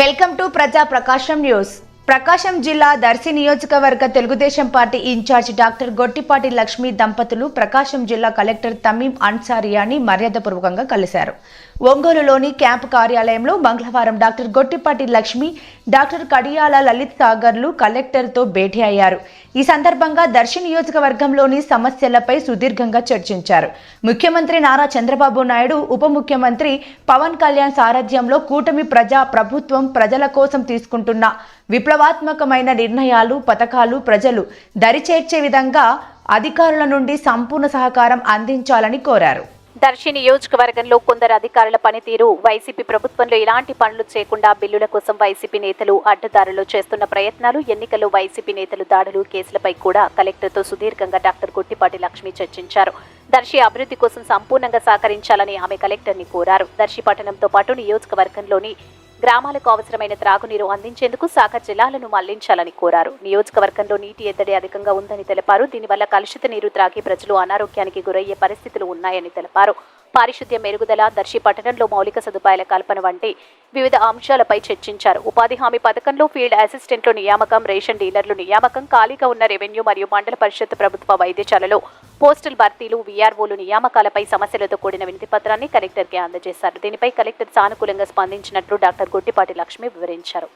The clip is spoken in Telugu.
వెల్కమ్ టు ప్రజా ప్రకాశం న్యూస్. ప్రకాశం జిల్లా దర్శి నియోజకవర్గ Telugu Desam party in-charge doctor Gottipati Lakshmi దంపతులు ప్రకాశం జిల్లా కలెక్టర్ తమీం అన్సారియాని మర్యాదపూర్వకంగా కలిశారు. ఒంగోలులోని క్యాంపు కార్యాలయంలో మంగళవారం డాక్టర్ గొట్టిపాటి లక్ష్మి డాక్టర్ కడియాల లలిత్ సాగర్లు కలెక్టర్తో భేటీ అయ్యారు. ఈ సందర్భంగా దర్శి నియోజకవర్గంలోని సమస్యలపై సుదీర్ఘంగా చర్చించారు. ముఖ్యమంత్రి నారా చంద్రబాబు నాయుడు ఉప ముఖ్యమంత్రి పవన్ కళ్యాణ్ సారథ్యంలో కూటమి ప్రజా ప్రభుత్వం ప్రజల కోసం తీసుకుంటున్న విప్లవాత్మకమైన నిర్ణయాలు పథకాలు ప్రజలు దరిచేర్చే విధంగా అధికారుల నుండి సంపూర్ణ సహకారం అందించాలని కోరారు. దర్శి నియోజకవర్గంలో కొందరు అధికారుల పనితీరు వైసీపీ ప్రభుత్వంలో ఎలాంటి పనులు చేయకుండా బిల్లుల కోసం వైసీపీ నేతలు అడ్డదారులు చేస్తున్న ప్రయత్నాలు ఎన్నికల్లో వైసీపీ నేతలు దాడులు కేసులపై కూడా కలెక్టర్తో సుదీర్ఘంగా డాక్టర్ గుట్టిపాటి లక్ష్మి చర్చించారు. దర్శి అభివృద్ధి కోసం సంపూర్ణంగా సహకరించాలని ఆమె కలెక్టర్ని కోరారు. దర్శి పట్టణంతో పాటు నియోజకవర్గంలోని గ్రామాలకు అవసరమైన త్రాగునీరు అందించేందుకు శాఖ జిల్లాలను మళ్ళించాలని కోరారు. నియోజకవర్గంలో నీటి ఎద్దడి అధికంగా ఉందని తెలిపారు. దీనివల్ల కలుషిత నీరు త్రాగి ప్రజలు అనారోగ్యానికి గురయ్యే పరిస్థితులు ఉన్నాయని తెలిపారు. పారిశుద్ధ్య మెరుగుదల దర్శి పట్టణంలో మౌలిక సదుపాయాల కల్పన వంటి వివిధ అంశాలపై చర్చించారు. ఉపాధి హామీ పథకంలో ఫీల్డ్ అసిస్టెంట్లు నియామకం రేషన్ డీలర్లు నియామకం ఖాళీగా ఉన్న రెవెన్యూ మరియు మండల పరిషత్ ప్రభుత్వ వైద్యశాలలో పోస్టల్ భర్తీలు వీఆర్ఓలు నియామకాలపై సమస్యలతో కూడిన వినతి పత్రాన్ని కలెక్టర్కి అందజేశారు. దీనిపై కలెక్టర్ సానుకూలంగా స్పందించినట్లు డాక్టర్ గుట్టిపాటి లక్ష్మి వివరించారు.